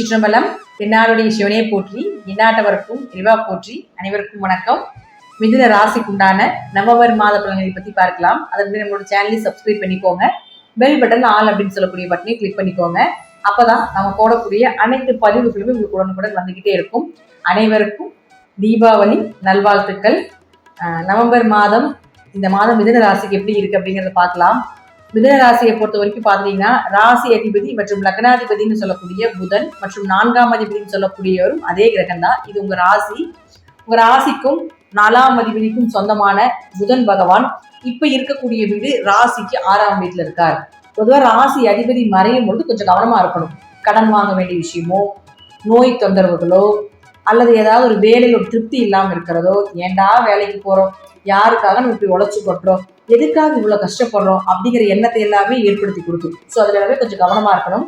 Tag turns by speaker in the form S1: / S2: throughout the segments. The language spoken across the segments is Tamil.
S1: சிற்றம்பலம் பின்னாளுடைய சிவனே போற்றி இந்நாட்டவருக்கும் இறைவா போற்றி அனைவருக்கும் வணக்கம். மிதுன ராசிக்குண்டான நவம்பர் மாத பலன்களை பற்றி பார்க்கலாம். அதற்கு நம்மளோட சேனலையும் சப்ஸ்கிரைப் பண்ணிக்கோங்க. பெல் பட்டன் ஆல் அப்படின்னு சொல்லக்கூடிய பட்டனை கிளிக் பண்ணிக்கோங்க. அப்போதான் நம்ம போடக்கூடிய அனைத்து பதிவுகளுமே உங்களுக்கு உடனுக்குடன் வந்துக்கிட்டே இருக்கும். அனைவருக்கும் தீபாவளி நல்வாழ்த்துக்கள். நவம்பர் மாதம் இந்த மாதம் மிதுன ராசிக்கு எப்படி இருக்கு அப்படிங்கிறத பார்க்கலாம். மிதுன ராசியை பொறுத்த வரைக்கும் பார்த்தீங்கன்னா ராசி அதிபதி மற்றும் லக்னாதிபதினு சொல்லக்கூடிய புதன் மற்றும் நான்காம் அதிபதினு சொல்லக்கூடியவரும் அதே கிரகம் தான் இது உங்க ராசி. உங்க ராசிக்கும் நாலாம் அதிபதிக்கும் சொந்தமான புதன் பகவான். இப்ப இருக்கக்கூடிய வீடு ராசிக்கு ஆறாம் வீட்டுல இருக்கார். பொதுவாக ராசி அதிபதி மறையும் பொழுது கொஞ்சம் கவனமா இருக்கணும். கடன் வாங்க வேண்டிய விஷயமோ நோய் தொந்தரவுகளோ அல்லது ஏதாவது ஒரு வேலையில் ஒரு திருப்தி இல்லாமல் இருக்கிறதோ ஏன்டா வேலைக்கு போகிறோம் யாருக்காக நம்ம இப்படி உழைச்சி கொட்டுறோம்? எதுக்காக இவ்வளோ கஷ்டப்படுறோம்? அப்படிங்கிற எண்ணத்தை எல்லாமே ஏற்படுத்தி கொடுக்கும் ஸோ அதில் எல்லாமே கொஞ்சம் கவனமாக இருக்கணும்.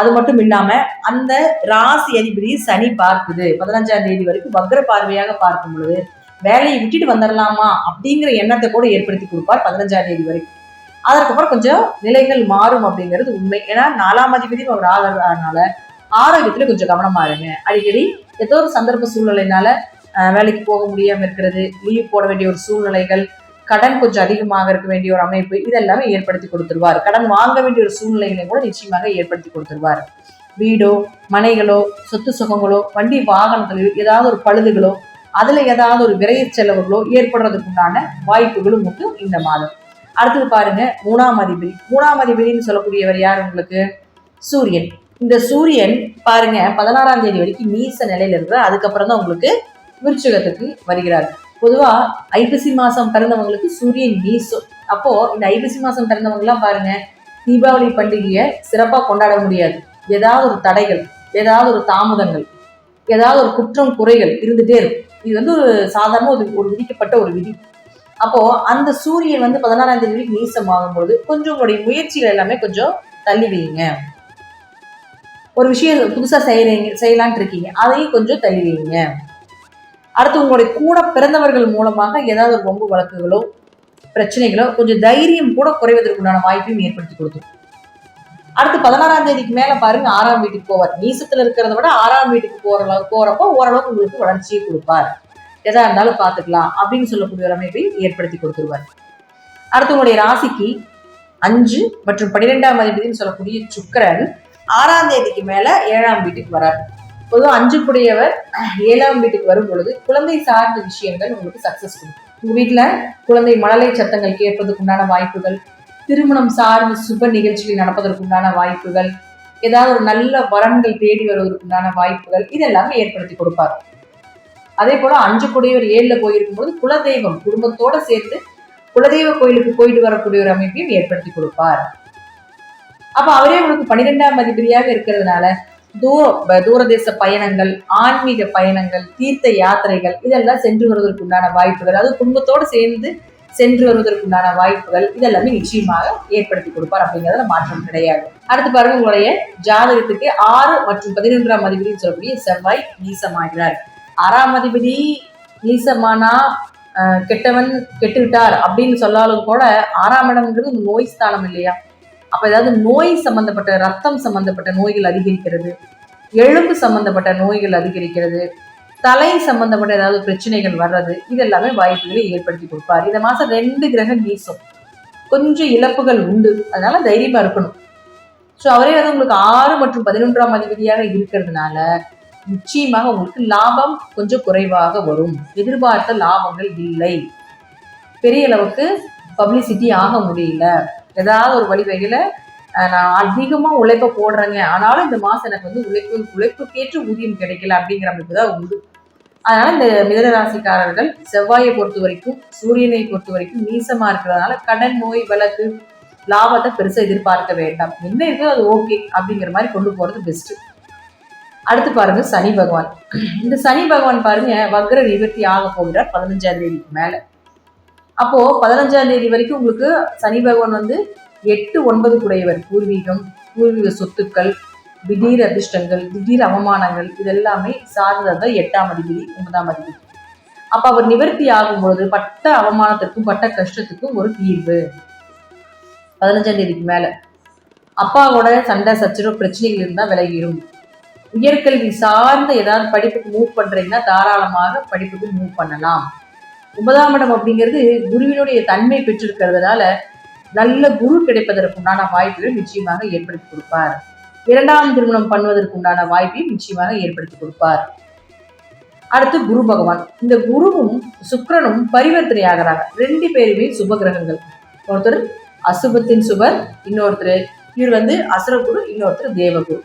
S1: அது மட்டும் இல்லாமல் அந்த ராசி அதிபதி சனி பார்க்குது. பதினஞ்சாம் தேதி வரைக்கும் வக்ர பார்வையாக பார்க்கும் பொழுது வேலையை விட்டுட்டு வந்துடலாமா அப்படிங்கிற எண்ணத்தை கூட ஏற்படுத்தி கொடுப்பார் பதினஞ்சாம் தேதி வரைக்கும் அதற்கப்புறம் கொஞ்சம் நிலைகள் மாறும் அப்படிங்கிறது உண்மை. ஏன்னா நாலாம் அதிபதி அவர் ஆகிறதுனால ஆரோக்கியத்துல கொஞ்சம் கவனமா இருங்க. அடிக்கடி ஏதோ ஒரு சந்தர்ப்ப சூழ்நிலைனால வேலைக்கு போக முடியாம இருக்கிறது லீவ் போட வேண்டிய ஒரு சூழ்நிலைகள் கடன் கொஞ்சம் அதிகமாக இருக்க வேண்டிய ஒரு அமைப்பு இதெல்லாமே ஏற்படுத்தி கொடுத்துருவார். கடன் வாங்க வேண்டிய ஒரு சூழ்நிலைகளை கூட நிச்சயமாக ஏற்படுத்தி கொடுத்துருவார். வீடோ மனைகளோ சொத்து சுகங்களோ வண்டி வாகனத்திலோ ஏதாவது ஒரு பழுதுகளோ அதுல ஏதாவது ஒரு விரைய செலவுகளோ ஏற்படுறதுக்கு உண்டான வாய்ப்புகளும் உண்டு இந்த மாதம். அடுத்தது பாருங்க மூணாம் அதிபதி. மூணாம் அதிபதினு சொல்லக்கூடியவர் யார் உங்களுக்கு? சூரியன். இந்த சூரியன் பாருங்க பதினாறாம் தேதி வரைக்கும் நீச நிலையில இருக்கிற அதுக்கப்புறம் தான் உங்களுக்கு விருச்சிகத்துக்கு வருகிறார். பொதுவா ஐப்பசி மாசம் பிறந்தவங்களுக்கு சூரியன் நீசம். அப்போ இந்த ஐப்பசி மாசம் பிறந்தவங்க எல்லாம் பாருங்க தீபாவளி பண்டிகையை சிறப்பாக கொண்டாட முடியாது. ஏதாவது ஒரு தடைகள் ஏதாவது ஒரு தாமதங்கள் ஏதாவது ஒரு குற்றம் குறைகள் இருந்துட்டே இருக்கும். இது வந்து ஒரு சாதாரண ஒரு ஒரு விதிக்கப்பட்ட ஒரு விதி. அப்போ அந்த சூரியன் வந்து பதினாறாம் தேதி வரைக்கும் மீசம் ஆகும்போது கொஞ்சம் உங்களுடைய முயற்சிகள் எல்லாமே கொஞ்சம் தள்ளி வைங்க ஒரு விஷயம் புதுசாக செய்யறீங்க செய்யலான்ட்டு இருக்கீங்க. அதையும் கொஞ்சம் தள்ளி அடுத்து உங்களுடைய கூட பிறந்தவர்கள் மூலமாக ஏதாவது ஒரு வம்பு வழக்குகளோ பிரச்சனைகளோ கொஞ்சம் தைரியம் கூட குறைவதற்குண்டான வாய்ப்பையும் ஏற்படுத்தி கொடுக்கும். அடுத்து பதினாறாம் தேதிக்கு மேலே பாருங்க ஆறாம் வீட்டுக்கு போவார். நீசத்தில் இருக்கிறத விட ஆறாம் வீட்டுக்கு போகிற அளவுக்கு ஓரளவுக்கு உங்களுக்கு வளர்ச்சியை கொடுப்பார். எதா இருந்தாலும் பார்த்துக்கலாம் அப்படின்னு சொல்லக்கூடிய ஒரு அமைப்பை ஏற்படுத்தி கொடுத்துருவார். அடுத்து உங்களுடைய ராசிக்கு அஞ்சு மற்றும் பன்னிரெண்டாம் அதிபதினு சொல்லக்கூடிய சுக்கிரன் ஆறாம் தேதிக்கு மேல ஏழாம் வீட்டுக்கு வரார். பொதுவாக அஞ்சுக்குடையவர் ஏழாம் வீட்டுக்கு வரும் பொழுது குழந்தை சார்ந்த விஷயங்கள் உங்களுக்கு சக்சஸ் கொடுக்கும். உங்க வீட்டில் குழந்தை மழலை சத்தங்கள் கேட்பதற்கு உண்டான வாய்ப்புகள் திருமணம் சார்ந்த சுப நிகழ்ச்சிகள் நடப்பதற்குண்டான வாய்ப்புகள் ஏதாவது ஒரு நல்ல வரன்கள் தேடி வருவதற்குண்டான வாய்ப்புகள் இதெல்லாமே ஏற்படுத்தி கொடுப்பார். அதே போல அஞ்சு குடையவர் ஏழுல போயிருக்கும் போது குலதெய்வம் குடும்பத்தோட சேர்ந்து குலதெய்வ கோயிலுக்கு போயிட்டு வரக்கூடிய ஒரு அமைப்பையும் ஏற்படுத்தி கொடுப்பார். அப்ப அவரே உங்களுக்கு பன்னிரெண்டாம் அதிபதியாக இருக்கிறதுனால தூர ப- தூரதேச பயணங்கள் ஆன்மீக பயணங்கள் தீர்த்த யாத்திரைகள் இதெல்லாம் சென்று வருவதற்கு உண்டான வாய்ப்புகள் அதாவது குடும்பத்தோடு சேர்ந்து சென்று வருவதற்குண்டான வாய்ப்புகள் இதெல்லாமே நிச்சயமாக ஏற்படுத்தி கொடுப்பார் அப்படிங்கிறதுல மாற்றம் கிடையாது. அடுத்து பாருங்க உங்களுடைய ஜாதகத்துக்கு ஆறு மற்றும் பதினொன்றாம் அதிபதினு சொல்லக்கூடிய செவ்வாய் நீசமாகிறார். ஆறாம் அதிபதி நீசமானா கெட்டவன் கெட்டு விட்டார் அப்படின்னு சொல்லாலும் கூட ஆறாம் இடம்ங்கிறது நோய் ஸ்தானம் இல்லையா? அப்ப ஏதாவது நோய் சம்பந்தப்பட்ட ரத்தம் சம்பந்தப்பட்ட நோய்கள் அதிகரிக்கிறது எலும்பு சம்பந்தப்பட்ட நோய்கள் அதிகரிக்கிறது தலை சம்பந்தப்பட்ட ஏதாவது பிரச்சனைகள் வர்றது இதெல்லாமே வாய்ப்புகளை ஏற்படுத்தி கொடுப்பார். இந்த மாசம் ரெண்டு கிரகம் நீசம் கொஞ்சம் இழப்புகள் உண்டு. அதனால தைரியமா இருக்கணும். ஸோ அவரே வந்து உங்களுக்கு ஆறு மற்றும் பதினொன்றாம் அதிபதியாக இருக்கிறதுனால நிச்சயமாக உங்களுக்கு லாபம் கொஞ்சம் குறைவாக வரும். எதிர்பார்த்த லாபங்கள் இல்லை. பெரிய அளவுக்கு பப்ளிசிட்டி ஆக முடியல. ஏதாவது ஒரு வழிவகையில நான் அதிகமா உழைப்ப போடுறேங்க. ஆனாலும் இந்த மாசம் எனக்கு வந்து உழைப்பு உழைப்புக்கேற்ற ஊதியம் கிடைக்கல அப்படிங்கிற அமைப்பு தான் உண்டு. அதனால இந்த மிதனராசிக்காரர்கள் செவ்வாயை பொறுத்த வரைக்கும் சூரியனை பொறுத்த வரைக்கும் நீசமாக இருக்கிறதுனால கடன் நோய் வழக்கு லாபத்தை பெருசாக எதிர்பார்க்க வேண்டாம். என்ன இருக்கோ அது ஓகே அப்படிங்கிற மாதிரி கொண்டு போகிறது பெஸ்ட்டு அடுத்து பாருங்க சனி பகவான். இந்த சனி பகவான் பாருங்க வக்ர நிவர்த்தி ஆக போகிறார் பதினஞ்சாம் தேதிக்கு மேலே. அப்போ பதினஞ்சாம் தேதி வரைக்கும் உங்களுக்கு சனி பகவான் வந்து எட்டு ஒன்பது குடையவர். பூர்வீகம் பூர்வீக சொத்துக்கள் திடீர் அதிர்ஷ்டங்கள் திடீர் அவமானங்கள் இதெல்லாமே சார்ந்தது எட்டாம் அதிபதி ஒன்பதாம் அதிபதி. அப்ப அவர் நிவர்த்தி ஆகும்பொழுது பட்ட அவமானத்திற்கும் பட்ட கஷ்டத்துக்கும் ஒரு தீர்வு. பதினஞ்சாம் தேதிக்கு மேல. அப்பாவோட சண்டை சச்சரவு பிரச்சனைகள் இருந்தால் விலகிடும் உயர்கல்வி சார்ந்த ஏதாவது படிப்புக்கு மூவ் பண்றீங்கன்னா தாராளமாக படிப்புக்கு மூவ் பண்ணலாம். ஒன்பதாம் இடம் அப்படிங்கிறது குருவினுடைய தன்மை பெற்றிருக்கிறதுனால நல்ல குரு கிடைப்பதற்குண்டான வாய்ப்புகள் நிச்சயமாக ஏற்படுத்தி கொடுப்பார். இரண்டாம் திருமணம் பண்ணுவதற்குண்டான வாய்ப்பையும் நிச்சயமாக ஏற்படுத்தி கொடுப்பார். அடுத்து குரு பகவான். இந்த குருவும் சுக்கிரனும் பரிவர்த்தனை ஆகிறாங்க ரெண்டு பேருமே சுப கிரகங்கள். ஒருத்தர் அசுபத்தின் சுபர் இன்னொருத்தர் இவர் வந்து அசுரகுரு இன்னொருத்தர் தேவகுரு.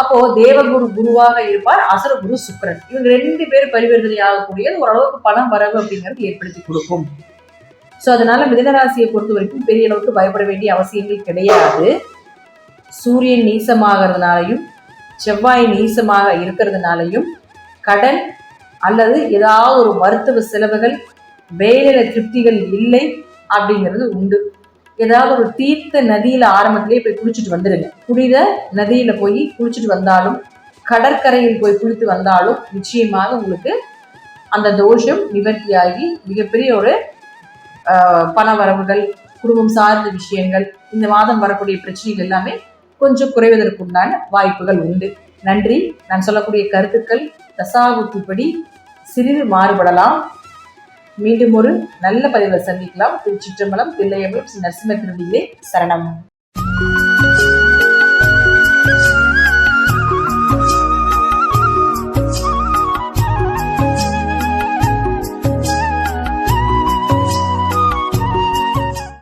S1: அப்போ தேவகுரு குருவாக இருப்பார் அசுரகுரு சுக்கரன். இவங்க ரெண்டு பேரும் பரிவர்த்தனை ஆகக்கூடியது ஓரளவுக்கு பணம் வரவு அப்படிங்கிறது ஏற்படுத்தி கொடுக்கும். ஸோ அதனால மிதனராசியை பொறுத்த வரைக்கும் பெரிய அளவுக்கு பயப்பட வேண்டிய அவசியங்கள் கிடையாது. சூரியன் நீசமாகிறதுனாலையும் செவ்வாய் நீசமாக இருக்கிறதுனாலையும் கடன் அல்லது ஏதாவது ஒரு மருத்துவ செலவுகள் வேலையில திருப்திகள் இல்லை அப்படிங்கிறது உண்டு. ஏதாவது ஒரு தீர்த்த நதியில ஆரம்பத்திலே போய் குளிச்சுட்டு வந்துடுங்க புனித நதியில போய் குளிச்சுட்டு வந்தாலும் கடற்கரையில் போய் குளித்து வந்தாலும் நிச்சயமாக உங்களுக்கு அந்த தோஷம் நிவர்த்தியாகி மிகப்பெரிய ஒரு பண வரவுகள் குடும்பம் சார்ந்த விஷயங்கள் இந்த மாதம் வரக்கூடிய பிரச்சனைகள் எல்லாமே கொஞ்சம் குறைவதற்குண்டான வாய்ப்புகள் உண்டு. நன்றி. நான் சொல்லக்கூடிய கருத்துக்கள் தசாபுத்திப்படி சிறிது மாறுபடலாம். மீண்டும் ஒரு நல்ல பதிவில் சந்திக்கலாம். திருச்சிற்றம்பலம் தில்லையம்பலம் ஸ்ரீ நரசிம்ம திருடியிலே சரணம்.